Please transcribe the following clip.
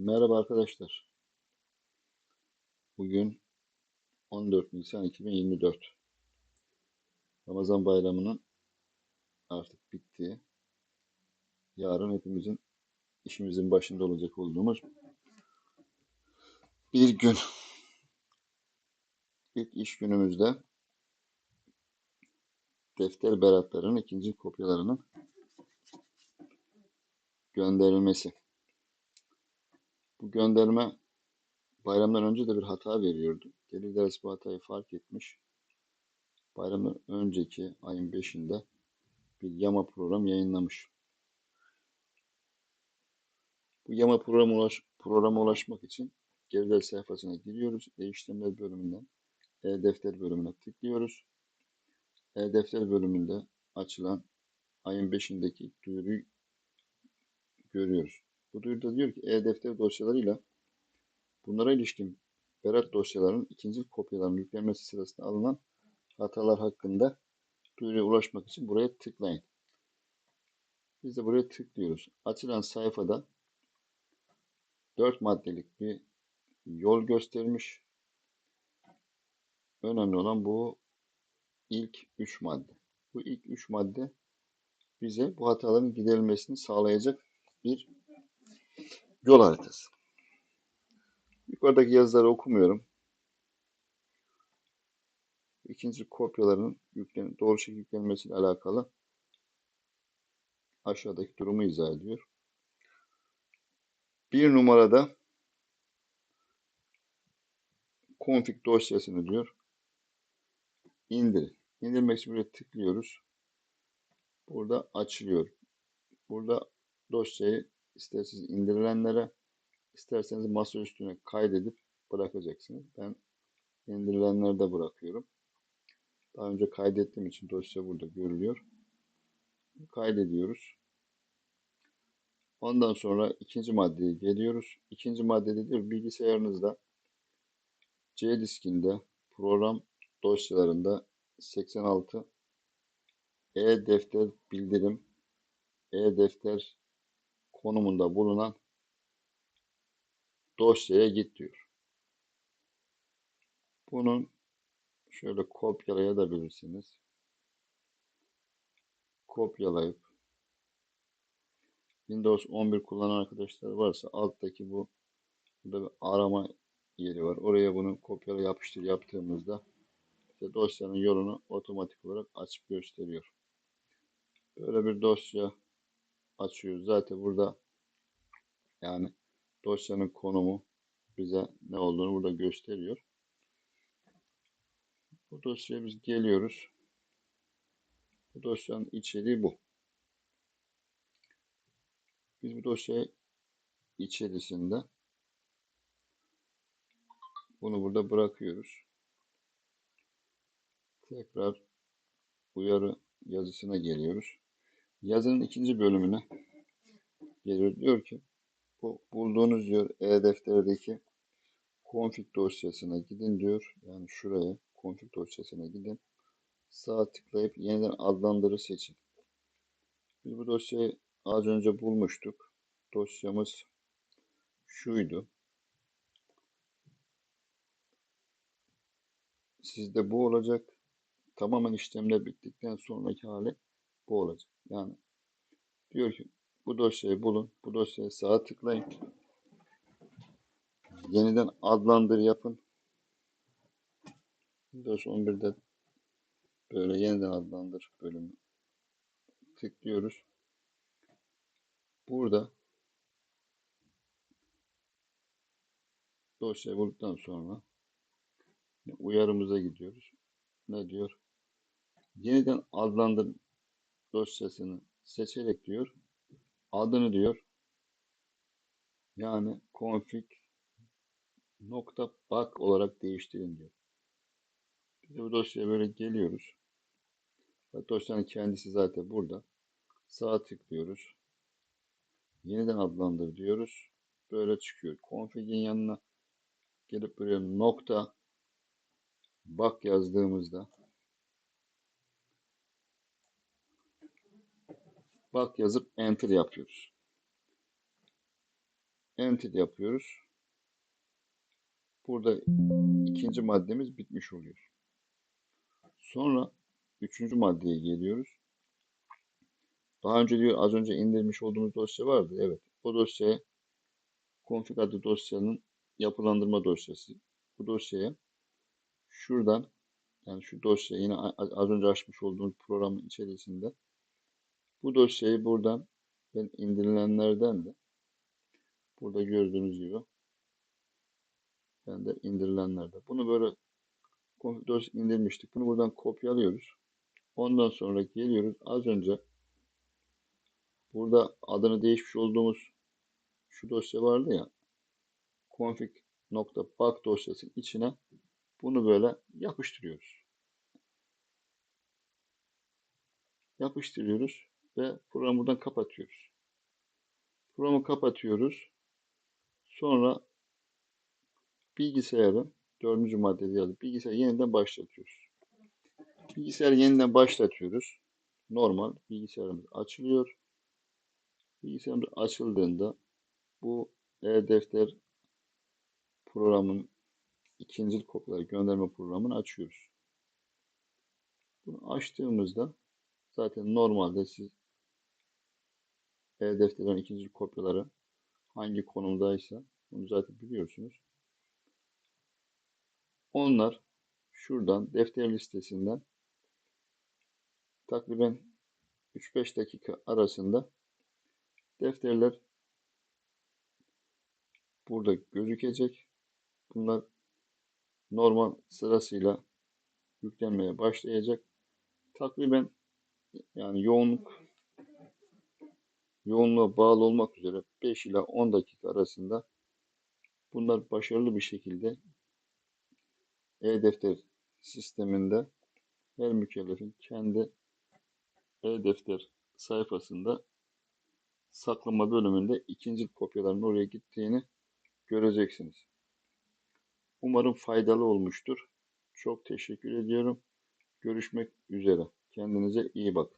Merhaba arkadaşlar. Bugün 14 Nisan 2024. Ramazan bayramının artık bittiği, yarın hepimizin işimizin başında olacak olduğumuz bir gün. İlk iş günümüzde defter beratlarının ikinci kopyalarının gönderilmesi. Gönderme bayramdan önce de bir hata veriyordu. Gelir ders bu hatayı fark etmiş. Bayramdan önceki ayın 5'inde bir yama program yayınlamış. Bu yama programa, ulaş, programa ulaşmak için geriler sayfasına giriyoruz. E-işlemler bölümünden E-defter bölümüne tıklıyoruz. E-defter bölümünde açılan ayın 5'indeki duyuruyu görüyoruz. Bu duyuruda diyor ki e-defter dosyalarıyla bunlara ilişkin berat dosyalarının ikinci kopyalarının yüklenmesi sırasında alınan hatalar hakkında duyuruya ulaşmak için buraya tıklayın. Biz de buraya tıklıyoruz. Açılan sayfada 4 maddelik bir yol göstermiş. Önemli olan bu ilk 3 madde. Bu ilk 3 madde bize bu hataların giderilmesini sağlayacak bir yol haritası. Yukarıdaki yazıları okumuyorum. İkinci kopyaların yüklen doğru şekilde yüklenmesiyle alakalı aşağıdaki durumu izah ediyor. Bir numarada config dosyasını diyor. İndir. İndirmek için buraya tıklıyoruz. Burada açılıyor. Burada dosyayı isterseniz indirilenlere isterseniz masa üstüne kaydedip bırakacaksınız. Ben indirilenlerde bırakıyorum. Daha önce kaydettiğim için dosya burada görülüyor. Kaydediyoruz. Ondan sonra ikinci maddeye geliyoruz. İkinci maddede diyor bilgisayarınızda C diskinde program dosyalarında 86 e-defter bildirim e-defter konumunda bulunan dosyaya git diyor. Bunun şöyle kopyalayabilirsiniz. Kopyalayıp Windows 11 kullanan arkadaşlar varsa alttaki bu burada bir arama yeri var. Oraya bunu kopyala yapıştır yaptığımızda işte dosyanın yolunu otomatik olarak açıp gösteriyor. Böyle bir dosya açıyoruz. Zaten burada yani dosyanın konumu bize ne olduğunu burada gösteriyor. Bu dosyaya biz geliyoruz. Bu dosyanın içeriği bu. Biz bu dosyayı içerisinde bunu burada bırakıyoruz. Tekrar uyarı yazısına geliyoruz. Yazının ikinci bölümüne geliyor. Diyor ki bu bulduğunuz diyor e-defterdeki config dosyasına gidin diyor. Yani şuraya config dosyasına gidin. Sağ tıklayıp yeniden adlandırı seçin. Biz bu dosyayı az önce bulmuştuk. Dosyamız şuydu. Sizde bu olacak. Tamamen işlemler bittikten sonraki hali bu olacak. Yani diyor ki bu dosyayı bulun. Bu dosyaya sağa tıklayın. Yeniden adlandır yapın. Windows 11'de böyle yeniden adlandır bölümü tıklıyoruz. Burada dosyayı bulduktan sonra uyarımıza gidiyoruz. Ne diyor? Yeniden adlandır dosyasını seçerek diyor adını diyor yani config nokta bak olarak değiştirin diyor. Biz bu dosyaya böyle geliyoruz. Dosyanın kendisi zaten burada. Sağa tıklıyoruz. Yeniden adlandır diyoruz. Böyle çıkıyor. Config'in yanına gelip buraya nokta bak yazdığımızda bak yazıp enter yapıyoruz. Enter yapıyoruz. Burada ikinci maddemiz bitmiş oluyor. Sonra üçüncü maddeye geliyoruz. Daha önce diyor az önce indirmiş olduğumuz dosya vardı. Evet. O dosyaya config adlı dosyanın yapılandırma dosyası. Bu dosyaya şuradan yani şu dosya yine az önce açmış olduğumuz programın içerisinde bu dosyayı buradan ben indirilenlerden de burada gördüğünüz gibi ben de indirilenlerde. Bunu böyle dosya indirmiştik. Bunu buradan kopyalıyoruz. Ondan sonra geliyoruz. Az önce burada adını değişmiş olduğumuz şu dosya vardı ya config.bak dosyasının içine bunu böyle yapıştırıyoruz. Yapıştırıyoruz ve programı buradan kapatıyoruz. Programı kapatıyoruz. Sonra bilgisayarı dördüncü maddede yazıp bilgisayarı yeniden başlatıyoruz. Bilgisayarı yeniden başlatıyoruz. Normal bilgisayarımız açılıyor. Bilgisayarımız açıldığında bu e-defter programın ikinci kopyaları gönderme programını açıyoruz. Bunu açtığımızda zaten normalde siz e-defterlerin ikinci kopyaları hangi konumdaysa bunu zaten biliyorsunuz. Onlar şuradan defter listesinden takriben 3-5 dakika arasında defterler burada gözükecek. Bunlar normal sırasıyla yüklenmeye başlayacak. Takriben yani yoğunluk yoğunluğa bağlı olmak üzere 5 ila 10 dakika arasında bunlar başarılı bir şekilde e-defter sisteminde her mükellefin kendi e-defter sayfasında saklama bölümünde ikinci kopyaların oraya gittiğini göreceksiniz. Umarım faydalı olmuştur. Çok teşekkür ediyorum. Görüşmek üzere. Kendinize iyi bakın.